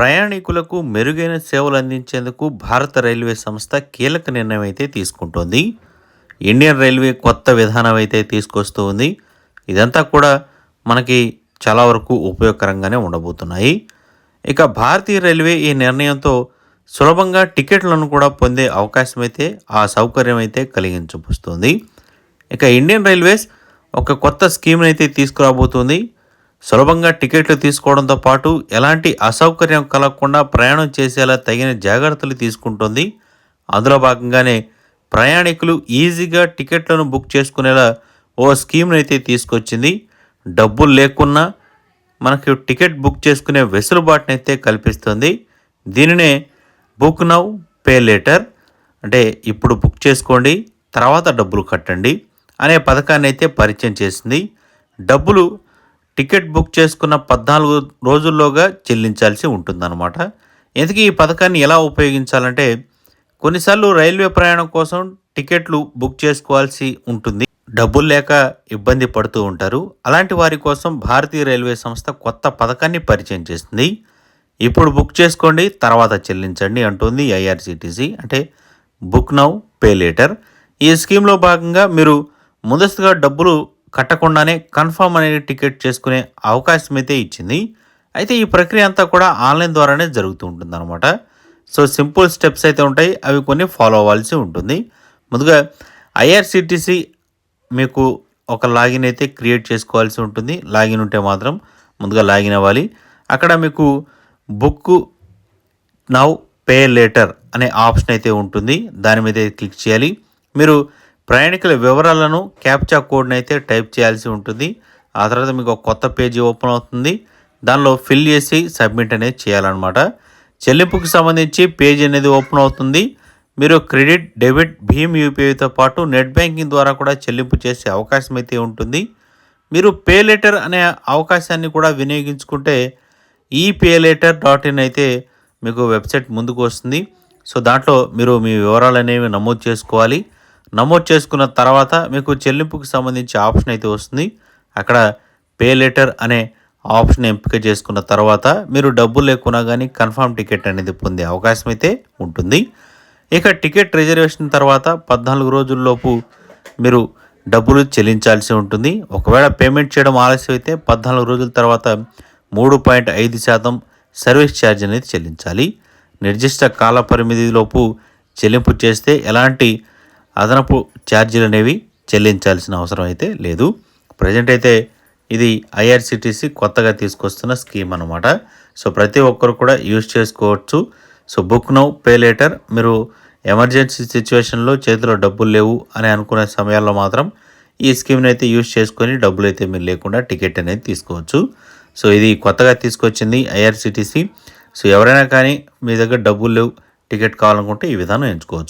ప్రయాణికులకు మెరుగైన సేవలు అందించేందుకు భారత రైల్వే సంస్థ కీలక నిర్ణయం అయితే తీసుకుంటోంది. ఇండియన్ రైల్వే కొత్త విధానం అయితే తీసుకొస్తూ ఉంది ఇదంతా కూడా మనకి చాలా వరకు ఉపయోగకరంగానే ఉండబోతున్నాయి. ఇక భారతీయ రైల్వే ఈ నిర్ణయంతో సులభంగా టికెట్లను కూడా పొందే అవకాశం అయితే ఆ సౌకర్యం అయితే కలిగించబోస్తుంది. ఇక ఇండియన్ రైల్వేస్ ఒక కొత్త స్కీమ్ని అయితే తీసుకురాబోతుంది. సులభంగా టికెట్లు తీసుకోవడంతో పాటు ఎలాంటి అసౌకర్యం కలగకుండా ప్రయాణం చేసేలా తగిన జాగ్రత్తలు తీసుకుంటుంది. అందులో భాగంగానే ప్రయాణికులు ఈజీగా టికెట్లను బుక్ చేసుకునేలా ఓ స్కీమ్ని అయితే తీసుకొచ్చింది. డబ్బులు లేకున్నా మనకి టికెట్ బుక్ చేసుకునే వెసులుబాటుని అయితే కల్పిస్తుంది. దీనినే బుక్ నౌ పే లేటర్ అంటే ఇప్పుడు బుక్ చేసుకోండి తర్వాత డబ్బులు కట్టండి అనే పథకాన్ని అయితే పరిచయం చేసింది. డబ్బులు టికెట్ బుక్ చేసుకున్న పద్నాలుగు రోజుల్లోగా చెల్లించాల్సి ఉంటుందన్నమాట. ఎందుకు ఈ పథకాన్ని ఎలా ఉపయోగించాలంటే కొన్నిసార్లు రైల్వే ప్రయాణం కోసం టికెట్లు బుక్ చేసుకోవాల్సి ఉంటుంది. డబ్బులు లేక ఇబ్బంది పడుతూ ఉంటారు. అలాంటి వారి కోసం భారతీయ రైల్వే సంస్థ కొత్త పథకాన్ని పరిచయం చేస్తుంది ఇప్పుడు బుక్ చేసుకోండి తర్వాత చెల్లించండి అంటుంది ఐఆర్సిటీసీ. అంటే బుక్ నౌ పే లేటర్. ఈ స్కీమ్లో భాగంగా మీరు ముందస్తుగా డబ్బులు కట్టకుండానే కన్ఫర్మ్ అనేది టికెట్ చేసుకునే అవకాశం అయితే ఇచ్చింది. అయితే ఈ ప్రక్రియ అంతా కూడా ఆన్లైన్ ద్వారానే జరుగుతూ ఉంటుంది అనమాట సో సింపుల్ స్టెప్స్ అయితే ఉంటాయి. అవి కొన్ని ఫాలో అవ్వాల్సి ఉంటుంది. ముందుగా ఐఆర్సిటీసీ మీకు ఒక లాగిన్ అయితే క్రియేట్ చేసుకోవాల్సి ఉంటుంది. లాగిన్ ఉంటే మాత్రం ముందుగా లాగిన్ అవ్వాలి. అక్కడ మీకు బుక్ నౌ పే లేటర్ అనే ఆప్షన్ అయితే ఉంటుంది. దాని మీద క్లిక్ చేయాలి. మీరు ప్రయాణికుల వివరాలను క్యాప్చా కోడ్ని అయితే టైప్ చేయాల్సి ఉంటుంది. ఆ తర్వాత మీకు ఒక కొత్త పేజీ ఓపెన్ అవుతుంది. దానిలో ఫిల్ చేసి సబ్మిట్ అనేది చేయాలన్నమాట. చెల్లింపుకి సంబంధించి పేజీ అనేది ఓపెన్ అవుతుంది. మీరు క్రెడిట్ డెబిట్ భీమ్ యూపీఐతో పాటు నెట్ బ్యాంకింగ్ ద్వారా కూడా చెల్లింపు చేసే అవకాశం అయితే ఉంటుంది. మీరు పే లెటర్ అనే అవకాశాన్ని కూడా వినియోగించుకుంటే ఈ పే లెటర్ డాట్ ఇన్ అయితే మీకు వెబ్సైట్ ముందుకు వస్తుంది. సో దాంట్లో మీరు మీ వివరాలు అనేవి నమోదు చేసుకోవాలి. నమోదు చేసుకున్న తర్వాత మీకు చెల్లింపుకు సంబంధించి ఆప్షన్ అయితే వస్తుంది. అక్కడ పే లెటర్ అనే ఆప్షన్ ఎంపిక చేసుకున్న తర్వాత మీరు డబ్బులు లేకున్నా కానీ కన్ఫర్మ్ టికెట్ అనేది పొందే అవకాశం అయితే ఉంటుంది. ఇక టికెట్ రిజర్వేషన్ తర్వాత పద్నాలుగు రోజుల్లోపు మీరు డబ్బులు చెల్లించాల్సి ఉంటుంది. ఒకవేళ పేమెంట్ చేయడం ఆలస్యం అయితే పద్నాలుగు రోజుల తర్వాత మూడు పాయింట్ ఐదు శాతం సర్వీస్ ఛార్జ్ అనేది చెల్లించాలి. నిర్దిష్ట కాల పరిమితిలోపు చెల్లింపు చేస్తే ఎలాంటి అదనపు ఛార్జీలు అనేవి చెల్లించాల్సిన అవసరం అయితే లేదు. ప్రజెంట్ అయితే ఇది ఐఆర్సిటీసీ కొత్తగా తీసుకొస్తున్న స్కీమ్ అనమాట సో ప్రతి ఒక్కరు కూడా యూజ్ చేసుకోవచ్చు. So book now pay later మీరు ఎమర్జెన్సీ సిచ్యువేషన్లో చేతిలో డబ్బులు లేవు అని అనుకునే సమయాల్లో మాత్రం ఈ స్కీమ్ని అయితే యూజ్ చేసుకొని డబ్బులు అయితే మీరు లేకుండా టికెట్ అనేది తీసుకోవచ్చు. సో ఇది కొత్తగా తీసుకొచ్చింది ఐఆర్సిటీసీ సో ఎవరైనా కానీ మీ దగ్గర డబ్బులు లేవు టికెట్ కావాలనుకుంటే ఈ విధానం ఎంచుకోవచ్చు.